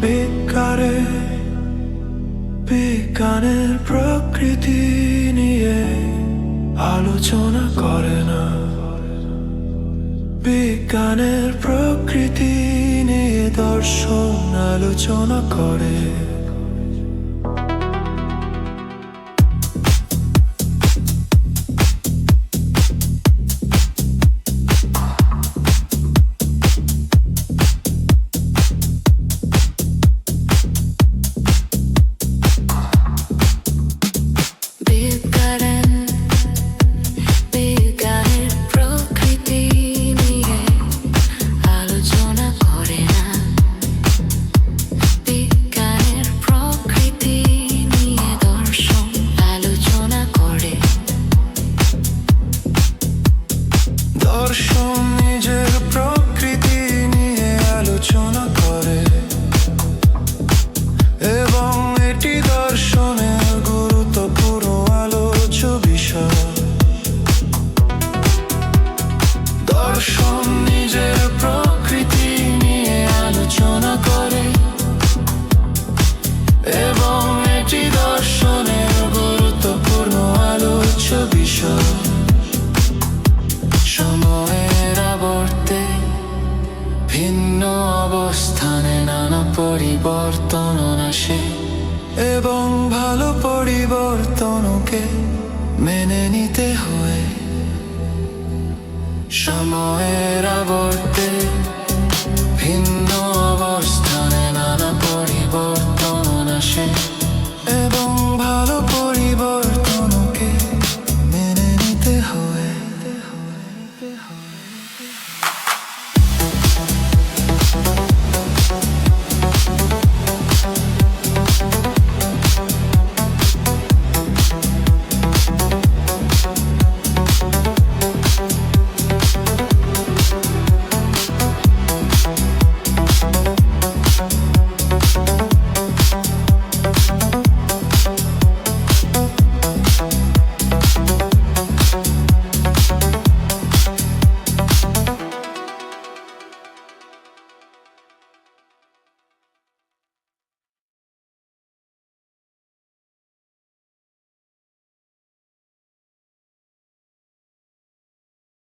বিজ্ঞানে বিজ্ঞানের প্রকৃতি নিয়ে আলোচনা করে না। বিজ্ঞানের প্রকৃতি নিয়ে দর্শন আলোচনা করে। দর্শন ভিন্ন অবস্থানে নানা পরিবর্তন আসে এবং ভালো পরিবর্তনকে মেনে নিতে হয়। সময়ের আবর্তে